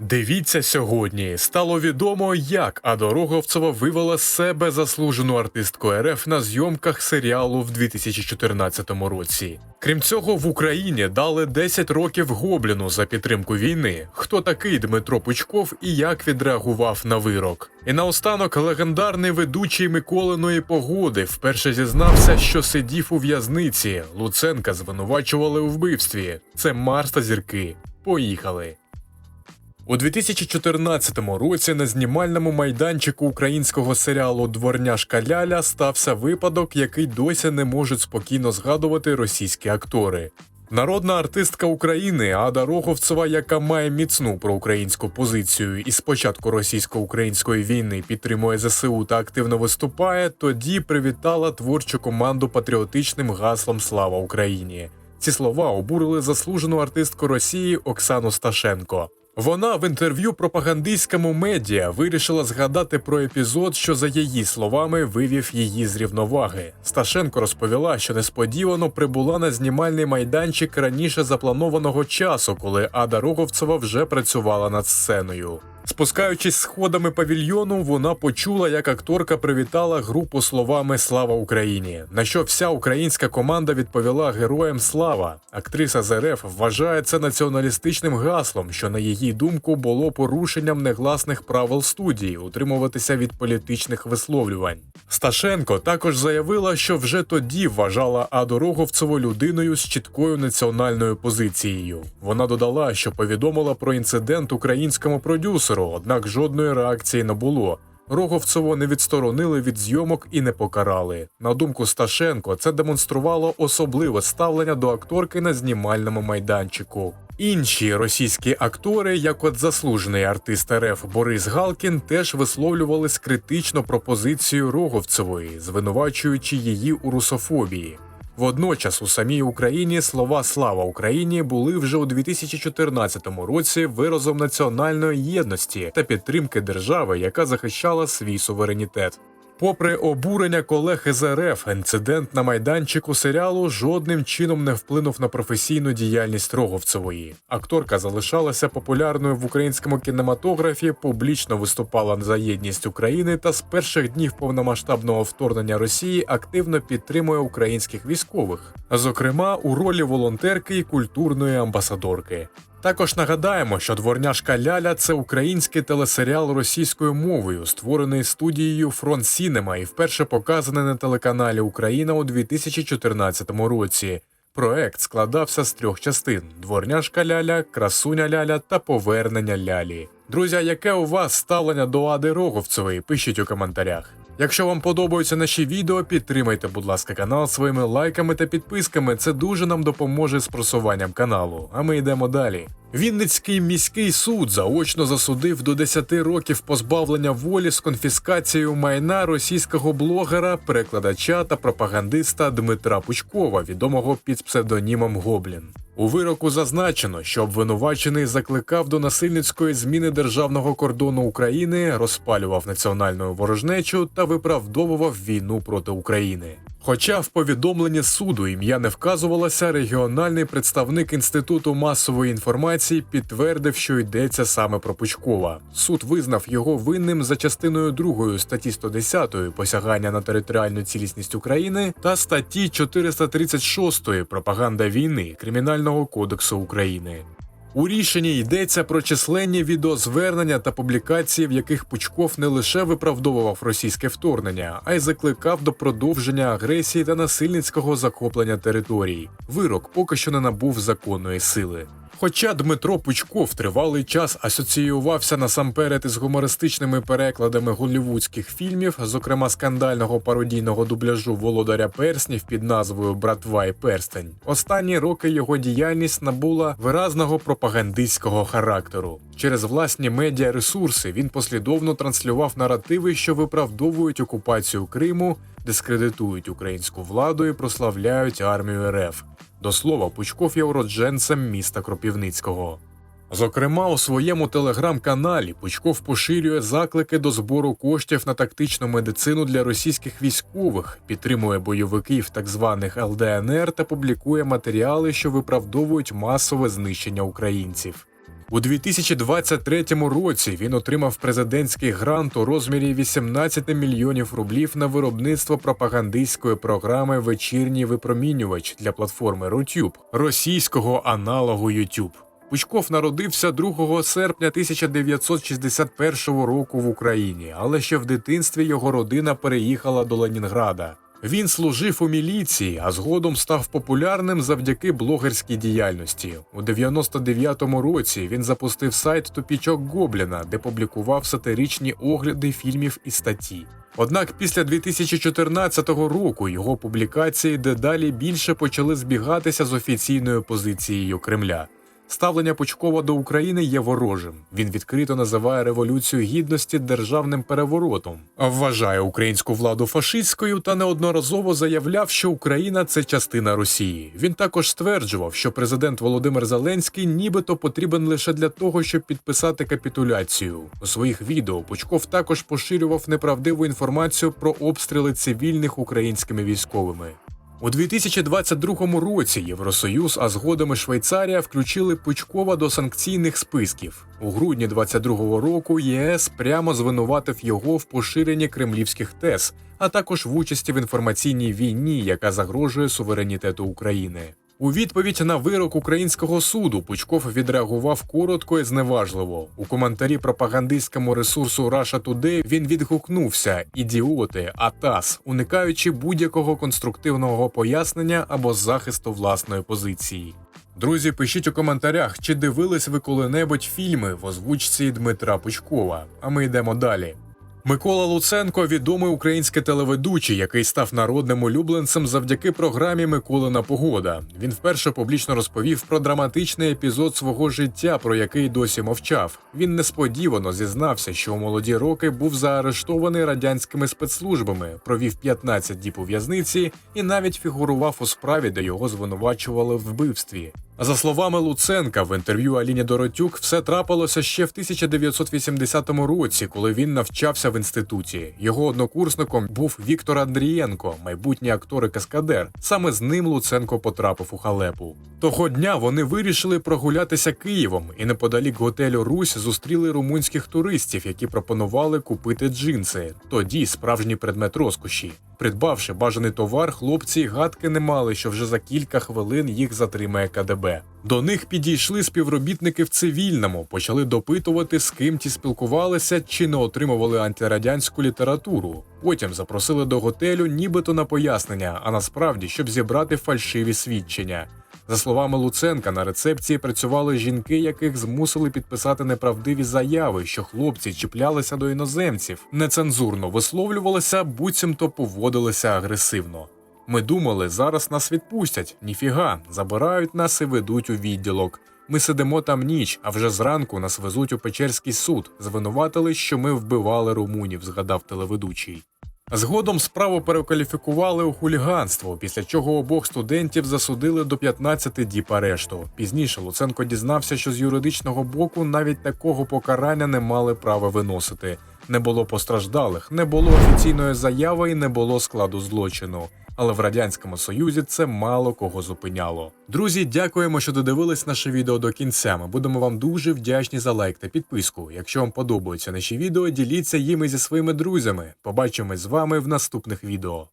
Дивіться сьогодні. Стало відомо, як Ада Роговцева вивела себе заслужену артистку РФ на зйомках серіалу в 2014 році. Крім цього, в Україні дали 10 років Гобліну за підтримку війни. Хто такий Дмитро Пучков і як відреагував на вирок? І наостанок легендарний ведучий Миколиної погоди вперше зізнався, що сидів у в'язниці. Луценка звинувачували у вбивстві. Це Марс та зірки. Поїхали. У 2014 році на знімальному майданчику українського серіалу Дворняжка Ляля стався випадок, який досі не можуть спокійно згадувати російські актори. Народна артистка України Ада Роговцева, яка має міцну проукраїнську позицію і з початку російсько-української війни підтримує ЗСУ та активно виступає, тоді привітала творчу команду патріотичним гаслом Слава Україні. Ці слова обурили заслужену артистку Росії Оксану Сташенко. Вона в інтерв'ю пропагандистському медіа вирішила згадати про епізод, що за її словами вивів її з рівноваги. Сташенко розповіла, що несподівано прибула на знімальний майданчик раніше запланованого часу, коли Ада Роговцева вже працювала над сценою. Спускаючись сходами павільйону, вона почула, як акторка привітала групу словами Слава Україні. На що вся українська команда відповіла героям слава. Актриса з РФ вважає це націоналістичним гаслом, що на її думку було порушенням негласних правил студії утримуватися від політичних висловлювань. Сташенко також заявила, що вже тоді вважала Аду Роговцеву людиною з чіткою національною позицією. Вона додала, що повідомила про інцидент українському продюсеру, однак жодної реакції не було. Роговцево не відсторонили від зйомок і не покарали. На думку Сташенко, це демонструвало особливе ставлення до акторки на знімальному майданчику. Інші російські актори, як от заслужений артист РФ Борис Галкін, теж висловлювались критично про позицію Роговцевої, звинувачуючи її у русофобії. Водночас у самій Україні слова Слава Україні були вже у 2014 році виразом національної єдності та підтримки держави, яка захищала свій суверенітет. Попри обурення колег із РФ, інцидент на майданчику серіалу жодним чином не вплинув на професійну діяльність Роговцевої. Акторка залишалася популярною в українському кінематографі, публічно виступала за єдність України та з перших днів повномасштабного вторгнення Росії активно підтримує українських військових, зокрема у ролі волонтерки і культурної амбасадорки. Також нагадаємо, що дворняжка Ляля це український телесеріал російською мовою, створений студією Фронт Сінема і вперше показаний на телеканалі Україна у 2014 році. Проект складався з трьох частин: дворняжка Ляля, красуня Ляля та повернення Лялі. Друзі, яке у вас ставлення до Ади Роговцевої? Пишіть у коментарях. Якщо вам подобаються наші відео, підтримайте, будь ласка, канал своїми лайками та підписками. Це дуже нам допоможе з просуванням каналу. А ми йдемо далі. Вінницький міський суд заочно засудив до 10 років позбавлення волі з конфіскацією майна російського блогера, перекладача та пропагандиста Дмитра Пучкова, відомого під псевдонімом Гоблін. У вироку зазначено, що обвинувачений закликав до насильницької зміни державного кордону України, розпалював національну ворожнечу та виправдовував війну проти України. Хоча в повідомленні суду ім'я не вказувалося, регіональний представник інституту масової інформації підтвердив, що йдеться саме про Пучкова. Суд визнав його винним за частиною 2 статті 110 посягання на територіальну цілісність України та статті 436 пропаганда війни Кримінального кодексу України. У рішенні йдеться про численні відеозвернення та публікації, в яких Пучков не лише виправдовував російське вторгнення, а й закликав до продовження агресії та насильницького захоплення територій. Вирок поки що не набув законної сили. Хоча Дмитро Пучков тривалий час асоціювався насамперед із гумористичними перекладами голлівудських фільмів, зокрема скандального пародійного дубляжу володаря перснів під назвою Братва і перстень, останні роки його діяльність набула виразного пропагандистського характеру. Через власні медіаресурси він послідовно транслював наративи, що виправдовують окупацію Криму, дискредитують українську владу і прославляють армію РФ. До слова, Пучков є уродженцем міста Кропівницького. Зокрема, у своєму телеграм-каналі Пучков поширює заклики до збору коштів на тактичну медицину для російських військових, підтримує бойовиків так званих ЛДНР та публікує матеріали, що виправдовують масове знищення українців. У 2023 році він отримав президентський грант у розмірі 18 мільйонів рублів на виробництво пропагандистської програми Вечірній випромінювач для платформи Рутюб, російського аналогу YouTube. Пучков народився 2 серпня 1961 року в Україні, але ще в дитинстві його родина переїхала до Ленінграда. Він служив у міліції, а згодом став популярним завдяки блогерській діяльності. У 99-му році він запустив сайт Тупічок Гобліна, де публікував сатиричні огляди фільмів і статті. Однак після 2014 року його публікації дедалі більше почали збігатися з офіційною позицією Кремля. Ставлення Пучкова до України є ворожим. Він відкрито називає революцію гідності державним переворотом, вважає українську владу фашистською та неодноразово заявляв, що Україна це частина Росії. Він також стверджував, що президент Володимир Зеленський нібито потрібен лише для того, щоб підписати капітуляцію. У своїх відео Пучков також поширював неправдиву інформацію про обстріли цивільних українськими військовими. У 2022 році Євросоюз, а згодом і Швейцарія включили Пучкова до санкційних списків. У грудні 2022 року ЄС прямо звинуватив його в поширенні кремлівських тез, а також в участі в інформаційній війні, яка загрожує суверенітету України. У відповідь на вирок українського суду Пучков відреагував коротко і зневажливо. У коментарі пропагандистському ресурсу Russia Today він відгукнувся ідіоти, атас, уникаючи будь-якого конструктивного пояснення або захисту власної позиції. Друзі, пишіть у коментарях, чи дивились ви коли-небудь фільми в озвучці Дмитра Пучкова. А ми йдемо далі. Микола Луценко відомий український телеведучий, який став народним улюбленцем завдяки програмі Миколина Погода. Він вперше публічно розповів про драматичний епізод свого життя, про який досі мовчав. Він несподівано зізнався, що у молоді роки був заарештований радянськими спецслужбами, провів 15 діб у в'язниці і навіть фігурував у справі, де його звинувачували в вбивстві. За словами Луценка, в інтерв'ю Аліні Доротюк все трапилося ще в 1980 році, коли він навчався в інституті. Його однокурсником був Віктор Андрієнко, майбутній актор і каскадер. Саме з ним Луценко потрапив у халепу. Того дня вони вирішили прогулятися Києвом і неподалік готелю Русь зустріли румунських туристів, які пропонували купити джинси. Тоді справжній предмет розкоші. Придбавши бажаний товар, хлопці гадки не мали, що вже за кілька хвилин їх затримає КДБ. До них підійшли співробітники в цивільному, почали допитувати, з ким ті спілкувалися чи не отримували антирадянську літературу. Потім запросили до готелю, нібито на пояснення, а насправді щоб зібрати фальшиві свідчення. За словами Луценка, на рецепції працювали жінки, яких змусили підписати неправдиві заяви, що хлопці чіплялися до іноземців, нецензурно висловлювалися, буцімто поводилися агресивно. Ми думали, зараз нас відпустять. Ніфіга, забирають нас і ведуть у відділок. Ми сидимо там ніч, а вже зранку нас везуть у Печерський суд. Звинуватили, що ми вбивали румунів, згадав телеведучий. Згодом справу перекваліфікували у хуліганство, після чого обох студентів засудили до 15 діб арешту. Пізніше Луценко дізнався, що з юридичного боку навіть такого покарання не мали права виносити. Не було постраждалих, не було офіційної заяви і не було складу злочину. Але в радянському союзі це мало кого зупиняло. Друзі, дякуємо, що додивились наше відео до кінця. Ми будемо вам дуже вдячні за лайк та підписку. Якщо вам подобаються наші відео, діліться їми зі своїми друзями. Побачимось з вами в наступних відео.